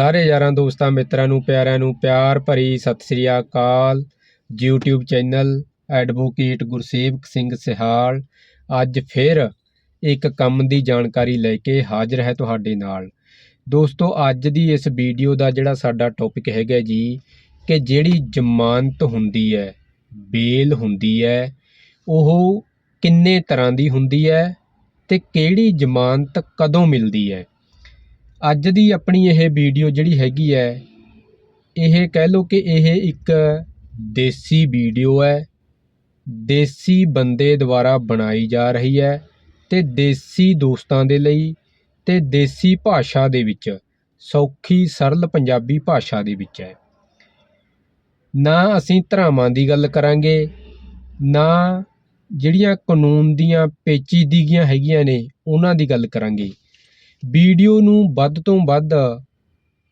ਸਾਰੇ ਯਾਰਾਂ ਦੋਸਤਾਂ, ਮਿੱਤਰਾਂ ਨੂੰ, ਪਿਆਰਿਆਂ ਨੂੰ ਪਿਆਰ ਭਰੀ ਸਤਿ ਸ੍ਰੀ ਅਕਾਲ। YouTube channel advocate Gursewak Singh Sihal ਅੱਜ ਫਿਰ ਇੱਕ ਕੰਮ ਦੀ ਜਾਣਕਾਰੀ ਲੈ ਕੇ ਹਾਜ਼ਰ ਹੈ ਤੁਹਾਡੇ ਨਾਲ। ਦੋਸਤੋ, ਅੱਜ ਦੀ ਇਸ ਵੀਡੀਓ ਦਾ ਜਿਹੜਾ ਸਾਡਾ ਟੌਪਿਕ ਹੈਗਾ ਜੀ, ਕਿ ਜਿਹੜੀ ਜ਼ਮਾਨਤ ਹੁੰਦੀ ਹੈ, ਬੇਲ ਹੁੰਦੀ ਹੈ, ਉਹ ਕਿੰਨੇ ਤਰ੍ਹਾਂ ਦੀ ਹੁੰਦੀ ਹੈ ਤੇ ਕਿਹੜੀ ਜ਼ਮਾਨਤ ਕਦੋਂ ਮਿਲਦੀ ਹੈ? ਅੱਜ ਦੀ ਆਪਣੀ ਇਹ ਵੀਡੀਓ ਜਿਹੜੀ ਹੈਗੀ ਹੈ, ਇਹ ਕਹਿ ਲਓ ਕਿ ਇਹ ਇੱਕ ਦੇਸੀ ਵੀਡੀਓ ਹੈ। ਦੇਸੀ ਬੰਦੇ ਦੁਆਰਾ ਬਣਾਈ ਜਾ ਰਹੀ ਹੈ ਤੇ ਦੇਸੀ ਦੋਸਤਾਂ ਦੇ ਲਈ ਤੇ ਦੇਸੀ ਭਾਸ਼ਾ ਦੇ ਵਿੱਚ, ਸੌਖੀ, ਸਰਲ ਪੰਜਾਬੀ ਭਾਸ਼ਾ ਦੇ ਵਿੱਚ ਹੈ। ਨਾ ਅਸੀਂ ਧਰਾਵਾਂ ਦੀ ਗੱਲ ਕਰਾਂਗੇ, ਨਾ ਜਿਹੜੀਆਂ ਕਾਨੂੰਨ ਦੀਆਂ ਪੇਚੀਦਗੀਆਂ ਹੈਗੀਆਂ ਨੇ, ਉਹਨਾਂ ਦੀ ਗੱਲ ਕਰਾਂਗੇ। ਵੀਡੀਓ ਨੂੰ ਵੱਧ ਤੋਂ ਵੱਧ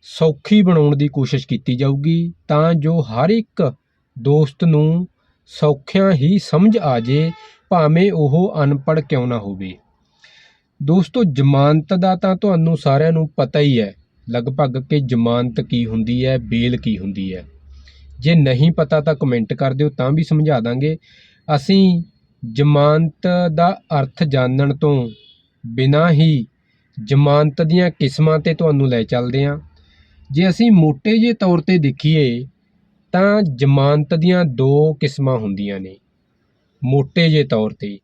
ਸੌਖੀ ਬਣਾਉਣ ਦੀ ਕੋਸ਼ਿਸ਼ ਕੀਤੀ ਜਾਊਗੀ, ਤਾਂ ਜੋ ਹਰ ਇੱਕ ਦੋਸਤ ਨੂੰ ਸੌਖਿਆਂ ਹੀ ਸਮਝ ਆ ਜੇ, ਭਾਵੇਂ ਉਹ ਅਨਪੜ੍ਹ ਕਿਉਂ ਨਾ ਹੋਵੇ। ਦੋਸਤੋ, ਜ਼ਮਾਨਤ ਦਾ ਤਾਂ ਤੁਹਾਨੂੰ ਸਾਰਿਆਂ ਨੂੰ ਪਤਾ ਹੀ ਹੈ, ਲਗਭਗ ਕਿ ਜ਼ਮਾਨਤ ਕੀ ਹੁੰਦੀ ਹੈ, ਬੇਲ ਕੀ ਹੁੰਦੀ ਹੈ। ਜੇ ਨਹੀਂ ਪਤਾ ਤਾਂ ਕਮੈਂਟ ਕਰ ਦਿਓ, ਤਾਂ ਵੀ ਸਮਝਾ ਦਾਂਗੇ। ਅਸੀਂ ਜ਼ਮਾਨਤ ਦਾ ਅਰਥ ਜਾਣਨ ਤੋਂ ਬਿਨਾਂ ਹੀ ਜ਼ਮਾਨਤ ਦੀਆਂ ਕਿਸਮਾਂ ਤੇ ਤੁਹਾਨੂੰ ਲੈ ਚੱਲਦੇ ਹਾਂ। ਜੇ ਅਸੀਂ ਮੋਟੇ ਜੇ ਤੌਰ ਤੇ ਦੇਖੀਏ, ਤਾਂ ਜ਼ਮਾਨਤ ਦੀਆਂ ਦੋ ਕਿਸਮਾਂ ਹੁੰਦੀਆਂ ਨੇ, ਮੋਟੇ ਜੇ ਤੌਰ ਤੇ।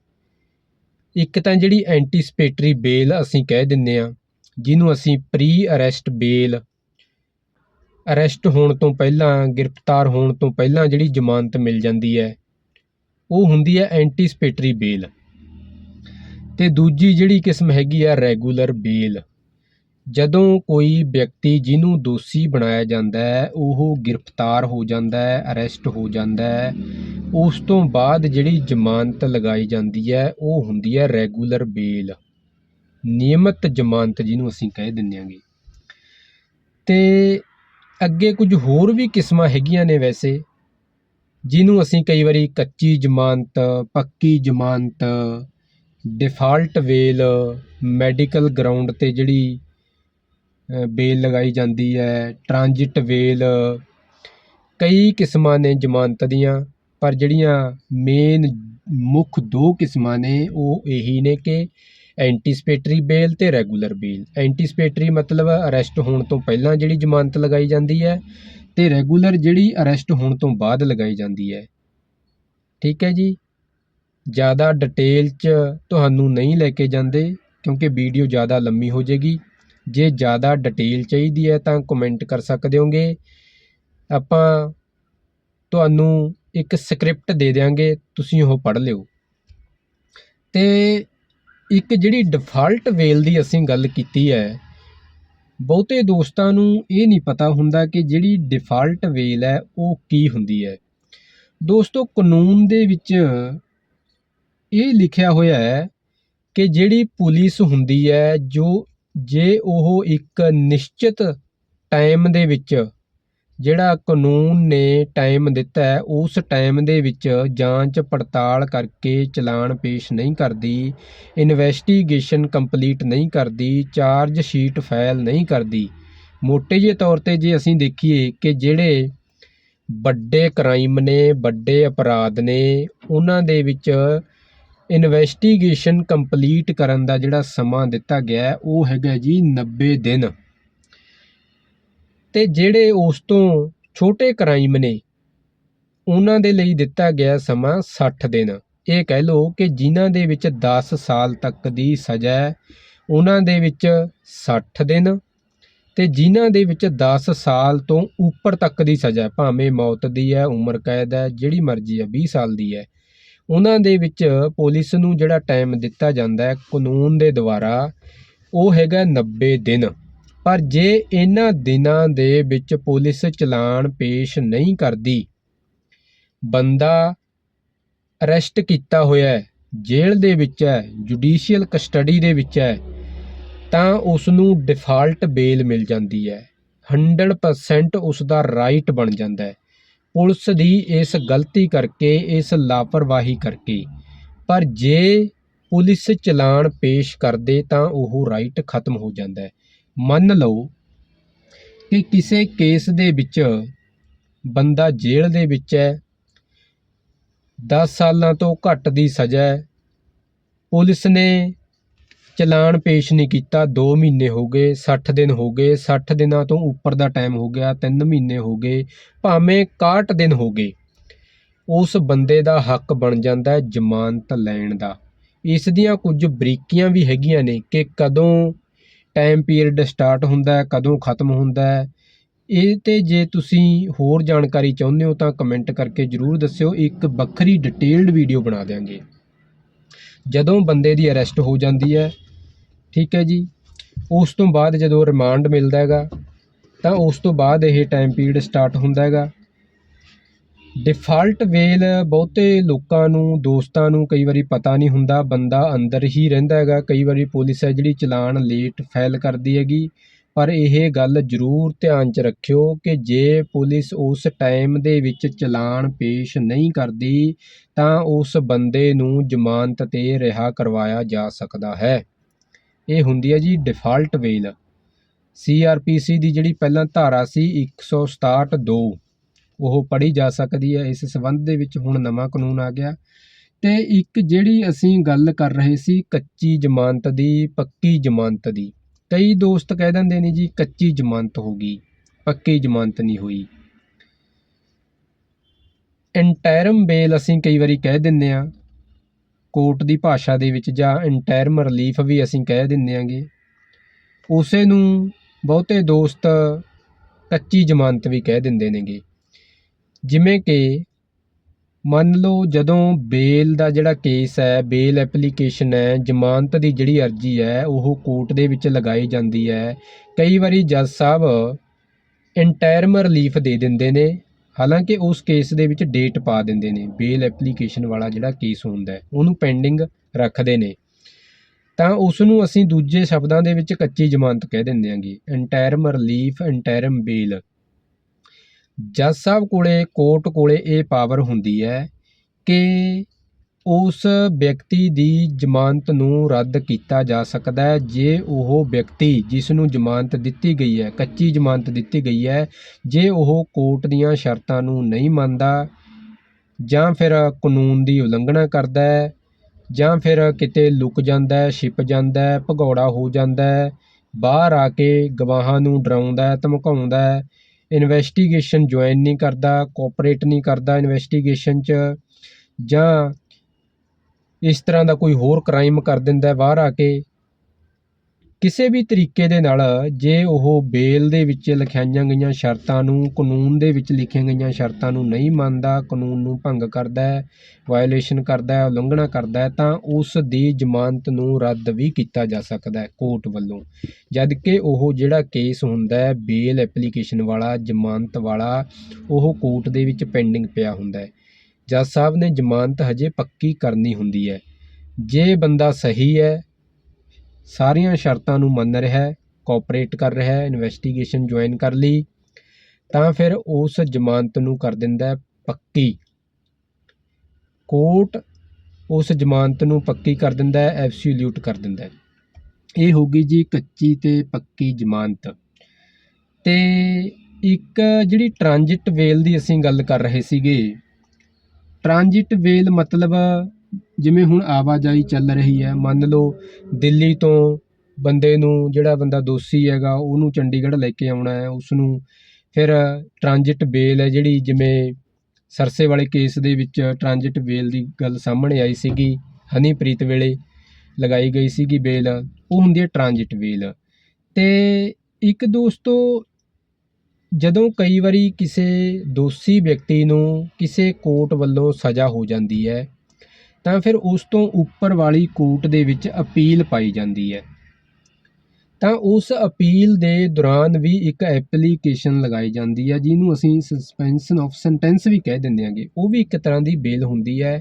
ਇੱਕ ਤਾਂ ਜਿਹੜੀ ਐਂਟੀਸਪੇਟਰੀ ਬੇਲ ਅਸੀਂ ਕਹਿ ਦਿੰਦੇ ਆ ਜਿਹਨੂੰ ਅਸੀਂ ਪ੍ਰੀ ਅਰੈਸਟ ਬੇਲ ਅਰੈਸਟ ਹੋਣ ਤੋਂ ਪਹਿਲਾਂ, ਗ੍ਰਿਫਤਾਰ ਹੋਣ ਤੋਂ ਪਹਿਲਾਂ ਜਿਹੜੀ ਜ਼ਮਾਨਤ ਮਿਲ ਜਾਂਦੀ ਹੈ, ਉਹ ਹੁੰਦੀ ਹੈ ਐਂਟੀਸਪੇਟਰੀ ਬੇਲ ਤੇ ਦੂਜੀ ਜਿਹੜੀ ਕਿਸਮ ਹੈਗੀ ਆ ਰੈਗੂਲਰ ਬੇਲ। ਜਦੋਂ ਕੋਈ ਵਿਅਕਤੀ ਜਿਹਨੂੰ ਦੋਸ਼ੀ ਬਣਾਇਆ ਜਾਂਦਾ ਹੈ, ਉਹ ਗ੍ਰਿਫਤਾਰ ਹੋ ਜਾਂਦਾ ਹੈ, ਅਰੈਸਟ ਹੋ ਜਾਂਦਾ ਹੈ, ਉਸ ਤੋਂ ਬਾਅਦ ਜਿਹੜੀ ਜ਼ਮਾਨਤ ਲਗਾਈ ਜਾਂਦੀ ਹੈ, ਉਹ ਹੁੰਦੀ ਹੈ ਰੈਗੂਲਰ ਬੇਲ। ਨਿਯਮਤ ਜ਼ਮਾਨਤ ਜਿਹਨੂੰ ਅਸੀਂ ਕਹਿ ਦਿੰਦੇ ਆਂਗੇ ਤੇ ਅੱਗੇ ਕੁਝ ਹੋਰ ਵੀ ਕਿਸਮਾਂ ਹੈਗੀਆਂ ਨੇ ਵੈਸੇ, ਜਿਹਨੂੰ ਅਸੀਂ ਕਈ ਵਾਰੀ ਕੱਚੀ ਜ਼ਮਾਨਤ, ਪੱਕੀ ਜ਼ਮਾਨਤ ਡਿਫਾਲਟ ਵੇਲ ਮੈਡੀਕਲ ਗਰਾਊਂਡ ਤੇ ਜਿਹੜੀ ਬੇਲ ਲਗਾਈ ਜਾਂਦੀ ਹੈ ਟ੍ਰਾਂਜਿਟ ਵੇਲ ਕਈ ਕਿਸਮਾਂ ਨੇ ਜ਼ਮਾਨਤ ਦੀਆਂ, ਪਰ ਜਿਹੜੀਆਂ ਮੇਨ ਮੁੱਖ ਦੋ ਕਿਸਮਾਂ ਨੇ, ਉਹ ਇਹੀ ਨੇ ਕਿ ਐਂਟੀਸਪੇਟਰੀ ਬੇਲ ਤੇ ਰੈਗੂਲਰ ਬੇਲ। ਐਂਟੀਸਪੇਟਰੀ ਮਤਲਬ ਅਰੈਸਟ ਹੋਣ ਤੋਂ ਪਹਿਲਾਂ ਜਿਹੜੀ ਜ਼ਮਾਨਤ ਲਗਾਈ ਜਾਂਦੀ ਹੈ ਤੇ ਰੈਗੂਲਰ ਜਿਹੜੀ ਅਰੈਸਟ ਹੋਣ ਤੋਂ ਬਾਅਦ ਲਗਾਈ ਜਾਂਦੀ ਹੈ। ਠੀਕ ਹੈ ਜੀ? ਜ਼ਿਆਦਾ ਡਿਟੇਲ 'ਚ ਤੁਹਾਨੂੰ ਨਹੀਂ ਲੈ ਕੇ ਜਾਂਦੇ, ਕਿਉਂਕਿ ਵੀਡੀਓ ਜ਼ਿਆਦਾ ਲੰਮੀ ਹੋ ਜਾਏਗੀ। ਜੇ ਜ਼ਿਆਦਾ ਡਿਟੇਲ ਚਾਹੀਦੀ ਹੈ ਤਾਂ ਕਮੈਂਟ ਕਰ ਸਕਦੇ ਹੋਗੇ। ਆਪਾਂ ਤੁਹਾਨੂੰ ਇੱਕ ਸਕ੍ਰਿਪਟ ਦੇ ਦਿਆਂਗੇ, ਤੁਸੀਂ ਉਹ ਪੜ੍ਹ ਲਿਓ। ਤੇ ਇੱਕ ਜਿਹੜੀ ਡਿਫਾਲਟ ਵੇਲ ਦੀ ਅਸੀਂ ਗੱਲ ਕੀਤੀ ਹੈ, ਬਹੁਤੇ ਦੋਸਤਾਂ ਨੂੰ ਇਹ ਨਹੀਂ ਪਤਾ ਹੁੰਦਾ ਕਿ ਜਿਹੜੀ ਡਿਫਾਲਟ ਵੇਲ ਹੈ ਉਹ ਕੀ ਹੁੰਦੀ ਹੈ। ਦੋਸਤੋ ਕਾਨੂੰਨ ਦੇ ਵਿੱਚ ਇਹ ਲਿਖਿਆ ਹੋਇਆ ਹੈ ਕਿ ਜਿਹੜੀ ਪੁਲਿਸ ਹੁੰਦੀ ਹੈ, ਜੋ ਜੇ ਉਹ ਇੱਕ ਨਿਸ਼ਚਿਤ ਟਾਈਮ ਦੇ ਵਿੱਚ, ਜਿਹੜਾ ਕਾਨੂੰਨ ਨੇ ਟਾਈਮ ਦਿੱਤਾ ਹੈ, ਉਸ ਟਾਈਮ ਦੇ ਵਿੱਚ ਜਾਂਚ ਪੜਤਾਲ ਕਰਕੇ ਚਲਾਨ ਪੇਸ਼ ਨਹੀਂ ਕਰਦੀ ਇਨਵੈਸਟੀਗੇਸ਼ਨ ਕੰਪਲੀਟ ਨਹੀਂ ਕਰਦੀ ਚਾਰਜ ਸ਼ੀਟ ਫਾਈਲ ਨਹੀਂ ਕਰਦੀ। ਮੋਟੇ ਜਿਹੇ ਤੌਰ ਤੇ ਜੇ ਅਸੀਂ ਦੇਖੀਏ ਕਿ ਜਿਹੜੇ ਵੱਡੇ ਕ੍ਰਾਈਮ ਨੇ, ਵੱਡੇ ਅਪਰਾਧ ਨੇ, ਉਹਨਾਂ ਦੇ ਵਿੱਚ ਇਨਵੈਸਟੀਗੇਸ਼ਨ ਕੰਪਲੀਟ ਕਰਨ ਦਾ ਜਿਹੜਾ ਸਮਾਂ ਦਿੱਤਾ ਗਿਆ ਉਹ ਹੈਗਾ ਜੀ 90 ਦਿਨ। ਤੇ ਜਿਹੜੇ ਉਸ ਤੋਂ ਛੋਟੇ ਕ੍ਰਾਈਮ ਨੇ, ਉਹਨਾਂ ਦੇ ਲਈ ਦਿੱਤਾ ਗਿਆ ਸਮਾਂ 60 ਦਿਨ। ਇਹ ਕਹਿ ਲਓ ਕਿ ਜਿਨ੍ਹਾਂ ਦੇ ਵਿੱਚ 10 ਸਾਲ ਤੱਕ ਦੀ ਸਜ਼ਾ ਹੈ, ਉਹਨਾਂ ਦੇ ਵਿੱਚ 60 ਦਿਨ ਤੇ ਜਿਨ੍ਹਾਂ ਦੇ ਵਿੱਚ 10 ਸਾਲ ਤੋਂ ਉੱਪਰ ਤੱਕ ਦੀ ਸਜ਼ਾ ਭਾਵੇਂ ਮੌਤ ਦੀ ਹੈ, ਉਮਰ ਕੈਦ ਹੈ, ਜਿਹੜੀ ਮਰਜ਼ੀ ਹੈ 20 ਸਾਲ ਦੀ ਹੈ। ਉਹਨਾਂ ਦੇ ਵਿੱਚ ਪੁਲਿਸ ਨੂੰ ਜਿਹੜਾ ਟਾਈਮ ਦਿੱਤਾ ਜਾਂਦਾ ਹੈ ਕਾਨੂੰਨ ਦੇ ਦੁਆਰਾ, ਉਹ ਹੈਗਾ 90 ਦਿਨ। ਪਰ ਜੇ ਇਹਨਾਂ ਦਿਨਾਂ ਦੇ ਵਿੱਚ ਪੁਲਿਸ ਚਲਾਨ ਪੇਸ਼ ਨਹੀਂ ਕਰਦੀ, ਬੰਦਾ ਅਰੈਸਟ ਕੀਤਾ ਹੋਇਆ ਹੈ, ਜੇਲ੍ਹ ਦੇ ਵਿੱਚ ਹੈ ਜੁਡੀਸ਼ੀਅਲ ਕਸਟਡੀ ਦੇ ਵਿੱਚ ਹੈ, ਤਾਂ ਉਸ ਨੂੰ ਡਿਫਾਲਟ ਬੇਲ ਮਿਲ ਜਾਂਦੀ ਹੈ। 100% ਉਸ ਦਾ ਰਾਈਟ ਬਣ ਜਾਂਦਾ ਹੈ। ਪੁਲਿਸ ਦੀ ਇਸ ਗਲਤੀ ਕਰਕੇ, ਇਸ ਲਾਪਰਵਾਹੀ ਕਰਕੇ। ਪਰ ਜੇ ਪੁਲਿਸ ਚਲਾਨ ਪੇਸ਼ ਕਰਦੇ ਤਾਂ ਉਹ ਰਾਈਟ ਖਤਮ ਹੋ ਜਾਂਦਾ ਹੈ। ਮੰਨ ਲਓ ਕਿ ਕਿਸੇ ਕੇਸ ਦੇ ਵਿੱਚ ਬੰਦਾ ਜੇਲ੍ਹ ਦੇ ਵਿੱਚ ਹੈ 10 ਸਾਲਾਂ ਤੋਂ ਘੱਟ ਦੀ ਸਜ਼ਾ ਹੈ, ਪੁਲਿਸ ਨੇ ਚਲਾਨ ਪੇਸ਼ ਨਹੀਂ ਕੀਤਾ 2 ਮਹੀਨੇ ਹੋ ਗਏ 60 ਦਿਨ ਹੋ ਗਏ 60 ਦਿਨਾਂ ਤੋਂ ਉੱਪਰ ਦਾ ਟਾਈਮ ਹੋ ਗਿਆ 3 ਮਹੀਨੇ ਹੋ ਗਏ, ਭਾਵੇਂ 61 ਦਿਨ ਹੋ ਗਏ। ਉਸ ਬੰਦੇ ਦਾ ਹੱਕ ਬਣ ਜਾਂਦਾ ਹੈ ਜ਼ਮਾਨਤ ਲੈਣ ਦਾ। ਇਸ ਦੀਆਂ ਕੁਝ ਬਰੀਕੀਆਂ ਵੀ ਹੈਗੀਆਂ ਨੇ ਕਿ ਕਦੋਂ ਟਾਈਮ ਪੀਰੀਅਡ ਸਟਾਰਟ ਹੁੰਦਾ ਹੈ, ਕਦੋਂ ਖਤਮ ਹੁੰਦਾ ਹੈ। ਇਹ ਤੇ ਜੇ ਤੁਸੀਂ ਹੋਰ ਜਾਣਕਾਰੀ ਚਾਹੁੰਦੇ ਹੋ ਤਾਂ ਕਮੈਂਟ ਕਰਕੇ ਜਰੂਰ ਦੱਸਿਓ, ਇੱਕ ਵੱਖਰੀ ਡਿਟੇਲਡ ਵੀਡੀਓ ਬਣਾ ਦਿਆਂਗੇ। ਜਦੋਂ ਬੰਦੇ ਦੀ ਅਰੈਸਟ ਹੋ ਜਾਂਦੀ ਹੈ ਠੀਕ ਹੈ ਜੀ। ਉਸ ਤੋਂ ਬਾਅਦ ਜਦੋਂ ਰਿਮਾਂਡ ਮਿਲਦਾ ਹੈਗਾ, ਤਾਂ ਉਸ ਤੋਂ ਬਾਅਦ ਇਹ ਟਾਈਮ ਪੀਰੀਅਡ ਸਟਾਰਟ ਹੁੰਦਾ ਹੈਗਾ। ਡਿਫਾਲਟ ਵੇਲ ਬਹੁਤੇ ਲੋਕਾਂ ਨੂੰ, ਦੋਸਤਾਂ ਨੂੰ ਕਈ ਵਾਰੀ ਪਤਾ ਨਹੀਂ ਹੁੰਦਾ, ਬੰਦਾ ਅੰਦਰ ਹੀ ਰਹਿੰਦਾ ਹੈਗਾ। ਕਈ ਵਾਰੀ ਪੁਲਿਸ ਹੈ ਜਿਹੜੀ ਚਲਾਨ ਲੇਟ ਫਾਈਲ ਕਰਦੀ ਹੈਗੀ। ਪਰ ਇਹ ਗੱਲ ਜ਼ਰੂਰ ਧਿਆਨ 'ਚ ਰੱਖਿਓ ਕਿ ਜੇ ਪੁਲਿਸ ਉਸ ਟਾਈਮ ਦੇ ਵਿੱਚ ਚਲਾਨ ਪੇਸ਼ ਨਹੀਂ ਕਰਦੀ, ਤਾਂ ਉਸ ਬੰਦੇ ਨੂੰ ਜ਼ਮਾਨਤ ਤੇ ਰਿਹਾ ਕਰਵਾਇਆ ਜਾ ਸਕਦਾ ਹੈ। ਇਹ ਹੁੰਦੀ ਹੈ ਜੀ ਡਿਫਾਲਟ ਵੇਲ ਸੀਆਰਪੀਸੀ ਦੀ ਜਿਹੜੀ ਪਹਿਲਾਂ ਧਾਰਾ ਸੀ 167 2 ਉਹ ਪੜ੍ਹੀ ਜਾ ਸਕਦੀ ਹੈ। ਇਸ ਸੰਬੰਧ ਦੇ ਵਿੱਚ ਹੁਣ ਨਵਾਂ ਕਾਨੂੰਨ ਆ ਗਿਆ। ਤੇ ਇੱਕ ਜਿਹੜੀ ਅਸੀਂ ਗੱਲ ਕਰ ਰਹੇ ਸੀ ਕੱਚੀ ਜ਼ਮਾਨਤ ਦੀ, ਪੱਕੀ ਜ਼ਮਾਨਤ ਦੀ। ਕਈ ਦੋਸਤ ਕਹਿ ਦਿੰਦੇ ਨੇ ਜੀ ਕੱਚੀ ਜ਼ਮਾਨਤ ਹੋ ਗਈ, ਪੱਕੀ ਜ਼ਮਾਨਤ ਨਹੀਂ ਹੋਈ। ਇੰਟਰਮ ਬੇਲ ਅਸੀਂ ਕਈ ਵਾਰੀ ਕਹਿ ਦਿੰਦੇ ਆ ਕੋਰਟ ਦੀ ਭਾਸ਼ਾ ਦੇ ਵਿੱਚ ਜਾਂ ਇੰਟਰਮ ਰਿਲੀਫ ਵੀ ਅਸੀਂ ਕਹਿ ਦਿੰਦੇ ਆਂਗੇ ਉਸੇ ਨੂੰ ਬਹੁਤੇ ਦੋਸਤ ਕੱਚੀ ਜ਼ਮਾਨਤ ਵੀ ਕਹਿ ਦਿੰਦੇ ਨੇਗੇ। ਜਿਵੇਂ ਕਿ ਮੰਨ ਲਓ ਜਦੋਂ ਬੇਲ ਦਾ ਜਿਹੜਾ ਕੇਸ ਹੈ, ਬੇਲ ਐਪਲੀਕੇਸ਼ਨ ਹੈ, ਜ਼ਮਾਨਤ ਦੀ ਜਿਹੜੀ ਅਰਜੀ ਹੈ, ਉਹ ਕੋਰਟ ਦੇ ਵਿੱਚ ਲਗਾਈ ਜਾਂਦੀ ਹੈ। ਕਈ ਵਾਰੀ ਜੱਜ ਸਾਹਿਬ ਇੰਟਰਮ ਰਿਲੀਫ ਦੇ ਦਿੰਦੇ ਨੇ। ਹਾਲਾਂਕਿ ਉਸ ਕੇਸ ਦੇ ਵਿੱਚ ਡੇਟ ਪਾ ਦਿੰਦੇ ਨੇ ਬੇਲ ਐਪਲੀਕੇਸ਼ਨ ਵਾਲਾ ਜਿਹੜਾ ਕੇਸ ਹੁੰਦਾ ਉਹਨੂੰ ਪੈਂਡਿੰਗ ਰੱਖਦੇ ਨੇ। ਤਾਂ ਉਸ ਨੂੰ ਅਸੀਂ ਦੂਜੇ ਸ਼ਬਦਾਂ ਦੇ ਵਿੱਚ ਕੱਚੀ ਜ਼ਮਾਨਤ ਕਹਿ ਦਿੰਦੇ ਆਂਗੇ ਇੰਟਰਮ ਰਿਲੀਫ ਇੰਟਰਮ ਬੇਲ ਜੱਜ ਸਾਹਿਬ ਕੋਲੇ ਕੋਰਟ ਕੋਲੇ ਇਹ ਪਾਵਰ ਹੁੰਦੀ ਹੈ ਕਿ ਉਸ ਵਿਅਕਤੀ ਦੀ ਜ਼ਮਾਨਤ ਨੂੰ ਰੱਦ ਕੀਤਾ ਜਾ ਸਕਦਾ ਹੈ। ਜੇ ਉਹ ਵਿਅਕਤੀ ਜਿਸ ਨੂੰ ਜ਼ਮਾਨਤ ਦਿੱਤੀ ਗਈ ਹੈ, ਕੱਚੀ ਜ਼ਮਾਨਤ ਦਿੱਤੀ ਗਈ ਹੈ, ਜੇ ਉਹ ਕੋਰਟ ਦੀਆਂ ਸ਼ਰਤਾਂ ਨੂੰ ਨਹੀਂ ਮੰਨਦਾ ਜਾਂ ਫਿਰ ਕਾਨੂੰਨ ਦੀ ਉਲੰਘਣਾ ਕਰਦਾ ਹੈ ਜਾਂ ਫਿਰ ਕਿਤੇ ਲੁਕ ਜਾਂਦਾ ਹੈ, ਛਿਪ ਜਾਂਦਾ ਹੈ, ਭਗੌੜਾ ਹੋ ਜਾਂਦਾ ਹੈ, ਬਾਹਰ ਆ ਕੇ ਗਵਾਹਾਂ ਨੂੰ ਡਰਾਉਂਦਾ ਹੈ, ਧਮਕਾਉਂਦਾ ਹੈ, ਇਨਵੈਸਟੀਗੇਸ਼ਨ ਜੁਆਇਨ ਨਹੀਂ ਕਰਦਾ, ਕੋਆਪਰੇਟ ਨਹੀਂ ਕਰਦਾ ਇਨਵੈਸਟੀਗੇਸ਼ਨ 'ਚ ਜਾਂ ਇਸ ਤਰ੍ਹਾਂ ਦਾ ਕੋਈ ਹੋਰ ਕ੍ਰਾਈਮ ਕਰ ਦਿੰਦਾ ਹੈ, ਬਾਹਰ ਆ ਕੇ। ਕਿਸੇ ਵੀ ਤਰੀਕੇ ਦੇ ਨਾਲ ਜੇ ਉਹ ਬੇਲ ਦੇ ਵਿੱਚ ਲਿਖਾਈਆਂ ਗਈਆਂ ਸ਼ਰਤਾਂ ਨੂੰ, ਕਾਨੂੰਨ ਦੇ ਵਿੱਚ ਲਿਖੀਆਂ ਗਈਆਂ ਸ਼ਰਤਾਂ ਨੂੰ ਨਹੀਂ ਮੰਨਦਾ, ਕਾਨੂੰਨ ਨੂੰ ਭੰਗ ਕਰਦਾ ਹੈ ਵਾਇਓਲੇਸ਼ਨ ਕਰਦਾ ਹੈ, ਉਲੰਘਣਾ ਕਰਦਾ ਹੈ, ਤਾਂ ਉਸ ਦੀ ਜ਼ਮਾਨਤ ਨੂੰ ਰੱਦ ਵੀ ਕੀਤਾ ਜਾ ਸਕਦਾ ਹੈ ਕੋਰਟ ਵੱਲੋਂ। ਜਦ ਕਿ ਉਹ ਜਿਹੜਾ ਕੇਸ ਹੁੰਦਾ ਹੈ, ਬੇਲ ਐਪਲੀਕੇਸ਼ਨ ਵਾਲਾ, ਜ਼ਮਾਨਤ ਵਾਲਾ, ਉਹ ਕੋਰਟ ਦੇ ਵਿੱਚ ਪੈਂਡਿੰਗ ਪਿਆ ਹੁੰਦਾ ਹੈ। ਜੱਜ ਸਾਹਿਬ ਨੇ ਜ਼ਮਾਨਤ ਹਜੇ ਪੱਕੀ ਕਰਨੀ ਹੁੰਦੀ ਹੈ। ਜੇ ਬੰਦਾ ਸਹੀ ਹੈ, ਸਾਰੀਆਂ ਸ਼ਰਤਾਂ ਨੂੰ ਮੰਨ ਰਿਹਾ ਹੈ ਕੋਆਪਰੇਟ ਕਰ ਰਿਹਾ ਹੈ ਇਨਵੈਸਟੀਗੇਸ਼ਨ ਜੁਆਇਨ ਕਰ ਲਈ, ਤਾਂ ਫਿਰ ਉਸ ਜ਼ਮਾਨਤ ਨੂੰ ਕਰ ਦਿੰਦਾ ਹੈ ਪੱਕੀ। ਕੋਰਟ ਉਸ ਜ਼ਮਾਨਤ ਨੂੰ ਪੱਕੀ ਕਰ ਦਿੰਦਾ ਹੈ ਐਬਸੋਲੂਟ ਕਰ ਦਿੰਦਾ ਹੈ। ਇਹ ਹੋਗੀ ਜੀ ਕੱਚੀ ਤੇ ਪੱਕੀ ਜ਼ਮਾਨਤ। ਤੇ ਇੱਕ ਜਿਹੜੀ ਟ੍ਰਾਂਜਿਟ ਵੇਲ ਦੀ ਅਸੀਂ ਗੱਲ ਕਰ ਰਹੇ ਸੀਗੇ ਟ੍ਰਾਂਜਿਟ ਵੇਲ ਮਤਲਬ ਜਿਵੇਂ ਹੁਣ ਆਵਾਜਾਈ ਚੱਲ ਰਹੀ ਹੈ, ਮੰਨ ਲਓ ਦਿੱਲੀ ਤੋਂ ਬੰਦੇ ਨੂੰ ਜਿਹੜਾ ਬੰਦਾ ਦੋਸ਼ੀ ਹੈਗਾ, ਉਹਨੂੰ ਚੰਡੀਗੜ੍ਹ ਲੈ ਕੇ ਆਉਣਾ ਹੈ ਉਸ ਨੂੰ ਫਿਰ ਟ੍ਰਾਂਜਿਟ ਬੇਲ ਹੈ ਜਿਹੜੀ ਜਿਵੇਂ ਸਰਸੇ ਵਾਲੇ ਕੇਸ ਦੇ ਵਿੱਚ ਟ੍ਰਾਂਜਿਟ ਬੇਲ ਦੀ ਗੱਲ ਸਾਹਮਣੇ ਆਈ ਸੀਗੀ, ਹਨੀਪ੍ਰੀਤ ਵੇਲੇ ਲਗਾਈ ਗਈ ਸੀਗੀ ਬੇਲ ਉਹ ਹੁੰਦੀ ਹੈ ਟ੍ਰਾਂਜਿਟ ਬੇਲ ਤੇ ਇੱਕ ਦੋਸਤੋ ਜਦੋਂ ਕਈ ਵਾਰੀ ਕਿਸੇ ਦੋਸ਼ੀ ਵਿਅਕਤੀ ਨੂੰ ਕਿਸੇ ਕੋਰਟ ਵੱਲੋਂ ਸਜ਼ਾ ਹੋ ਜਾਂਦੀ ਹੈ, ਤਾਂ ਫਿਰ ਉਸ ਤੋਂ ਉੱਪਰ ਵਾਲੀ ਕੋਰਟ ਦੇ ਵਿੱਚ ਅਪੀਲ ਪਾਈ ਜਾਂਦੀ ਹੈ। ਤਾਂ ਉਸ ਅਪੀਲ ਦੇ ਦੌਰਾਨ ਵੀ ਇੱਕ ਐਪਲੀਕੇਸ਼ਨ ਲਗਾਈ ਜਾਂਦੀ ਹੈ, ਜਿਹਨੂੰ ਅਸੀਂ ਸਸਪੈਂਸ਼ਨ ਆਫ ਸੈਂਟੈਂਸ ਵੀ ਕਹਿ ਦਿੰਦੇ ਹਾਂਗੇ। ਉਹ ਵੀ ਇੱਕ ਤਰ੍ਹਾਂ ਦੀ ਬੇਲ ਹੁੰਦੀ ਹੈ।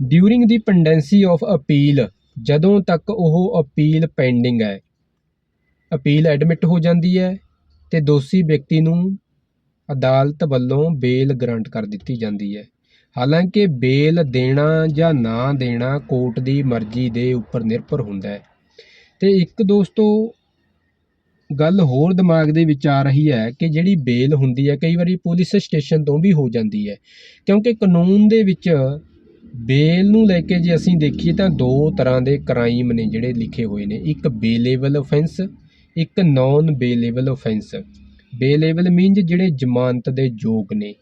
During the pendency of appeal ਜਦੋਂ ਤੱਕ ਉਹ ਅਪੀਲ ਪੈਂਡਿੰਗ ਹੈ, ਅਪੀਲ ਐਡਮਿਟ ਹੋ ਜਾਂਦੀ ਹੈ। ਅਤੇ ਦੋਸ਼ੀ ਵਿਅਕਤੀ ਨੂੰ ਅਦਾਲਤ ਵੱਲੋਂ ਬੇਲ ਗਰੰਟ ਕਰ ਦਿੱਤੀ ਜਾਂਦੀ ਹੈ। ਹਾਲਾਂਕਿ ਬੇਲ ਦੇਣਾ ਜਾਂ ਨਾ ਦੇਣਾ ਕੋਰਟ ਦੀ ਮਰਜ਼ੀ ਦੇ ਉੱਪਰ ਨਿਰਭਰ ਹੁੰਦਾ ਹੈ। ਤੇ ਇੱਕ ਦੋਸਤੋ, ਗੱਲ ਹੋਰ ਦਿਮਾਗ ਦੇ ਵਿੱਚ ਆ ਰਹੀ ਹੈ ਕਿ ਜਿਹੜੀ ਬੇਲ ਹੁੰਦੀ ਹੈ, ਕਈ ਵਾਰੀ ਪੁਲਿਸ ਸਟੇਸ਼ਨ ਤੋਂ ਵੀ ਹੋ ਜਾਂਦੀ ਹੈ। ਕਿਉਂਕਿ ਕਾਨੂੰਨ ਦੇ ਵਿੱਚ ਬੇਲ ਨੂੰ ਲੈ ਕੇ ਜੇ ਅਸੀਂ ਦੇਖੀਏ ਤਾਂ ਦੋ ਤਰ੍ਹਾਂ ਦੇ ਕ੍ਰਾਈਮ ਨੇ ਜਿਹੜੇ ਲਿਖੇ ਹੋਏ ਨੇ। ਇੱਕ ਬੇਲੇਬਲ ਆਫੈਂਸ ਇੱਕ non bailable offence bailable means ਜਿਹੜੇ ਜ਼ਮਾਨਤ ਦੇ ਯੋਗ ਨੇ।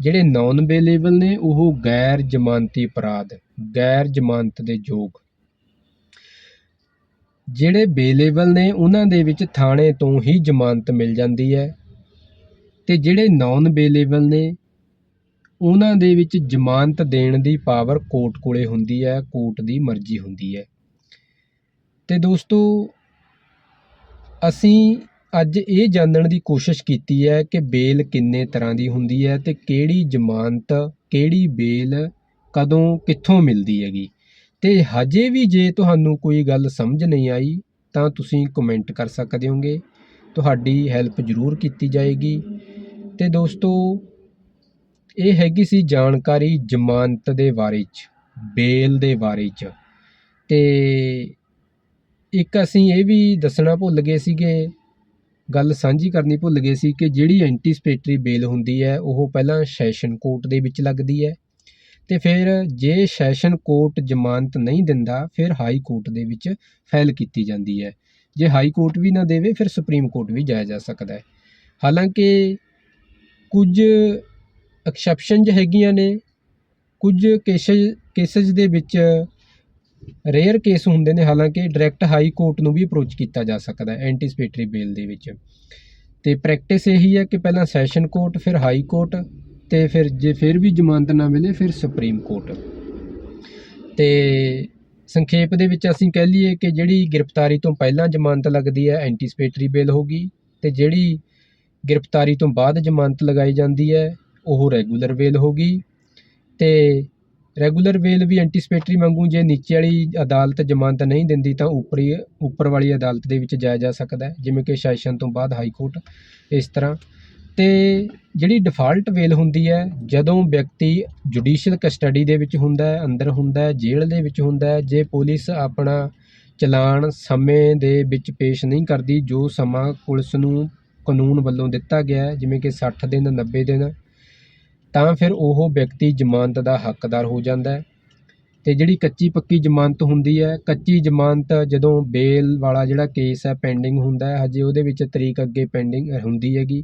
ਜਿਹੜੇ ਨੋਨ ਬੇਲੇਬਲ ਨੇ, ਉਹ ਗੈਰ ਜ਼ਮਾਨਤੀ ਅਪਰਾਧ, ਗੈਰ ਜ਼ਮਾਨਤ ਦੇ ਯੋਗ। ਜਿਹੜੇ ਬੇਲੇਬਲ ਨੇ, ਉਹਨਾਂ ਦੇ ਵਿੱਚ ਥਾਣੇ ਤੋਂ ਹੀ ਜ਼ਮਾਨਤ ਮਿਲ ਜਾਂਦੀ ਹੈ। ਤੇ ਜਿਹੜੇ ਨਾਨ ਬੇਲੇਬਲ ਨੇ, ਉਹਨਾਂ ਦੇ ਵਿੱਚ ਜ਼ਮਾਨਤ ਦੇਣ ਦੀ ਪਾਵਰ ਕੋਰਟ ਕੋਲੇ ਹੁੰਦੀ ਹੈ, ਕੋਰਟ ਦੀ ਮਰਜ਼ੀ ਹੁੰਦੀ ਹੈ। ਤੇ ਦੋਸਤੋ ਅਸੀਂ ਅੱਜ ਇਹ ਜਾਣਨ ਦੀ ਕੋਸ਼ਿਸ਼ ਕੀਤੀ ਹੈ ਕਿ ਬੇਲ ਕਿੰਨੇ ਤਰ੍ਹਾਂ ਦੀ ਹੁੰਦੀ ਹੈ ਤੇ ਕਿਹੜੀ ਜ਼ਮਾਨਤ, ਕਿਹੜੀ ਬੇਲ ਕਦੋਂ, ਕਿੱਥੋਂ ਮਿਲਦੀ ਹੈਗੀ। ਤੇ ਹਜੇ ਵੀ ਜੇ ਤੁਹਾਨੂੰ ਕੋਈ ਗੱਲ ਸਮਝ ਨਹੀਂ ਆਈ, ਤਾਂ ਤੁਸੀਂ ਕਮੈਂਟ ਕਰ ਸਕਦੇ ਹੋਗੇ। ਤੁਹਾਡੀ ਹੈਲਪ ਜ਼ਰੂਰ ਕੀਤੀ ਜਾਏਗੀ। ਤੇ ਦੋਸਤੋ, ਇਹ ਹੈਗੀ ਸੀ ਜਾਣਕਾਰੀ ਜ਼ਮਾਨਤ ਦੇ ਬਾਰੇ ਚ, ਬੇਲ ਦੇ ਬਾਰੇ ਚ। ਤੇ ਇੱਕ ਅਸੀਂ ਇਹ ਵੀ ਦੱਸਣਾ ਭੁੱਲ ਗਏ ਸੀਗੇ, ਗੱਲ ਸਾਂਝੀ ਕਰਨੀ ਭੁੱਲ ਗਏ ਸੀ ਕਿ ਜਿਹੜੀ ਐਂਟੀਸਪੇਟਰੀ ਬੇਲ ਹੁੰਦੀ ਹੈ, ਉਹ ਪਹਿਲਾਂ ਸੈਸ਼ਨ ਕੋਰਟ ਦੇ ਵਿੱਚ ਲੱਗਦੀ ਹੈ ਤੇ ਫਿਰ ਜੇ ਸੈਸ਼ਨ ਕੋਰਟ ਜ਼ਮਾਨਤ ਨਹੀਂ ਦਿੰਦਾ, ਫਿਰ ਹਾਈ ਕੋਰਟ ਦੇ ਵਿੱਚ ਫਾਈਲ ਕੀਤੀ ਜਾਂਦੀ ਹੈ। ਜੇ ਹਾਈ ਕੋਰਟ ਵੀ ਨਾ ਦੇਵੇ, ਫਿਰ ਸੁਪਰੀਮ ਕੋਰਟ ਵੀ ਜਾਇਆ ਜਾ ਸਕਦਾ ਹੈ। ਹਾਲਾਂਕਿ ਕੁਝ ਐਕਸੈਪਸ਼ਨਸ ਹੈਗੀਆਂ ਨੇ, ਕੁਝ ਕੇਸਿਸ ਕੇਸਿਸ ਦੇ ਵਿੱਚ ਰੇਅਰ ਕੇਸ ਹੁੰਦੇ ਨੇ, ਹਾਲਾਂਕਿ ਡਾਇਰੈਕਟ ਹਾਈ ਕੋਰਟ ਨੂੰ ਵੀ ਅਪਰੋਚ ਕੀਤਾ ਜਾ ਸਕਦਾ ਹੈ ਐਂਟੀਸਪੇਟਰੀ ਬੇਲ ਦੇ ਵਿੱਚ। ਤੇ ਪ੍ਰੈਕਟਿਸ ਇਹੀ ਹੈ ਕਿ ਪਹਿਲਾਂ ਸੈਸ਼ਨ ਕੋਰਟ ਫਿਰ ਹਾਈ ਕੋਰਟ ਤੇ ਫਿਰ ਜੇ ਫਿਰ ਵੀ ਜ਼ਮਾਨਤ ਨਾ ਮਿਲੇ, ਫਿਰ ਸੁਪਰੀਮ ਕੋਰਟ। ਤੇ ਸੰਖੇਪ ਦੇ ਵਿੱਚ ਅਸੀਂ ਕਹਿ ਲਈਏ ਕਿ ਜਿਹੜੀ ਗ੍ਰਿਫਤਾਰੀ ਤੋਂ ਪਹਿਲਾਂ ਜ਼ਮਾਨਤ ਲੱਗਦੀ ਹੈ ਐਂਟੀਸਪੇਟਰੀ ਬੇਲ ਹੋਗੀ ਤੇ ਜਿਹੜੀ ਗ੍ਰਿਫਤਾਰੀ ਤੋਂ ਬਾਅਦ ਜ਼ਮਾਨਤ ਲਗਾਈ ਜਾਂਦੀ ਹੈ, ਉਹ ਰੈਗੂਲਰ ਬੇਲ ਹੋਗੀ ਤੇ ਰੈਗੂਲਰ ਬੇਲ ਵੀ ਐਂਟੀਸਪੇਟਰੀ ਵਾਂਗੂ ਜੇ ਨੀਚੇ ਵਾਲੀ ਅਦਾਲਤ ਜ਼ਮਾਨਤ ਨਹੀਂ ਦਿੰਦੀ ਤਾਂ ਉੱਪਰੀ, ਉੱਪਰ ਵਾਲੀ ਅਦਾਲਤ ਦੇ ਵਿੱਚ ਜਾਇਆ ਜਾ ਸਕਦਾ ਹੈ, ਜਿਵੇਂ ਕਿ ਸੈਸ਼ਨ ਤੋਂ ਬਾਅਦ ਹਾਈ ਕੋਰਟ ਇਸ ਤਰ੍ਹਾਂ। ਤੇ ਜਿਹੜੀ ਡਿਫਾਲਟ ਬੇਲ ਹੁੰਦੀ ਹੈ, ਜਦੋਂ ਵਿਅਕਤੀ ਜੁਡੀਸ਼ੀਅਲ ਕਸਟਡੀ ਦੇ ਵਿੱਚ ਹੁੰਦਾ ਹੈ, ਅੰਦਰ ਹੁੰਦਾ ਹੈ, ਜੇਲ੍ਹ ਦੇ ਵਿੱਚ ਹੁੰਦਾ ਹੈ, ਜੇ ਪੁਲਿਸ ਆਪਣਾ ਚਲਾਨ ਸਮੇਂ ਦੇ ਵਿੱਚ ਪੇਸ਼ ਨਹੀਂ ਕਰਦੀ, ਜੋ ਸਮਾਂ ਪੁਲਿਸ ਨੂੰ ਕਾਨੂੰਨ ਵੱਲੋਂ ਦਿੱਤਾ ਗਿਆ ਹੈ, ਜਿਵੇਂ ਕਿ 60 ਦਿਨ 90 ਦਿਨ ਤਾਂ ਫਿਰ ਉਹ ਵਿਅਕਤੀ ਜ਼ਮਾਨਤ ਦਾ ਹੱਕਦਾਰ ਹੋ ਜਾਂਦਾ ਹੈ ਤੇ ਜਿਹੜੀ ਕੱਚੀ ਪੱਕੀ ਜ਼ਮਾਨਤ ਹੁੰਦੀ ਹੈ, ਕੱਚੀ ਜ਼ਮਾਨਤ ਜਦੋਂ ਬੇਲ ਵਾਲਾ ਜਿਹੜਾ ਕੇਸ ਹੈ ਪੈਂਡਿੰਗ ਹੁੰਦਾ ਹੈ, ਹਜੇ ਉਹਦੇ ਵਿੱਚ ਤਰੀਕ ਅੱਗੇ ਪੈਂਡਿੰਗ ਹੁੰਦੀ ਹੈਗੀ,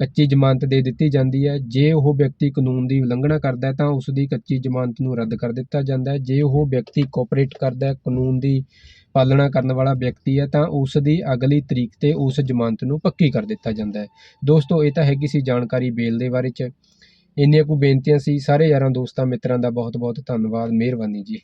ਕੱਚੀ ਜ਼ਮਾਨਤ ਦੇ ਦਿੱਤੀ ਜਾਂਦੀ ਹੈ, ਜੇ ਉਹ ਵਿਅਕਤੀ ਕਾਨੂੰਨ ਦੀ ਉਲੰਘਣਾ ਕਰਦਾ ਹੈ ਤਾਂ ਉਸ ਦੀ ਕੱਚੀ ਜ਼ਮਾਨਤ ਨੂੰ ਰੱਦ ਕਰ ਦਿੱਤਾ ਜਾਂਦਾ ਹੈ, ਜੇ ਉਹ ਵਿਅਕਤੀ ਕੋਆਪਰੇਟ ਕਰਦਾ ਹੈ, ਕਾਨੂੰਨ ਦੀ ਪਾਲਣਾ ਕਰਨ ਵਾਲਾ ਵਿਅਕਤੀ ਹੈ ਤਾਂ ਉਸ ਦੀ ਅਗਲੀ ਤਰੀਕ ਤੇ ਉਸ ਜ਼ਮਾਨਤ ਨੂੰ ਪੱਕੀ ਕਰ ਦਿੱਤਾ ਜਾਂਦਾ ਹੈ। ਦੋਸਤੋ, ਇਹ ਤਾਂ ਹੈਗੀ ਸੀ ਜਾਣਕਾਰੀ ਬੇਲ ਦੇ ਬਾਰੇ ਚ। ਇੰਨੀਆਂ ਕੁ ਬੇਨਤੀਆਂ ਸੀ ਸਾਰੇ ਯਾਰਾਂ ਦੋਸਤਾਂ ਮਿੱਤਰਾਂ ਦਾ ਬਹੁਤ ਬਹੁਤ ਧੰਨਵਾਦ ਮਿਹਰਬਾਨੀ ਜੀ।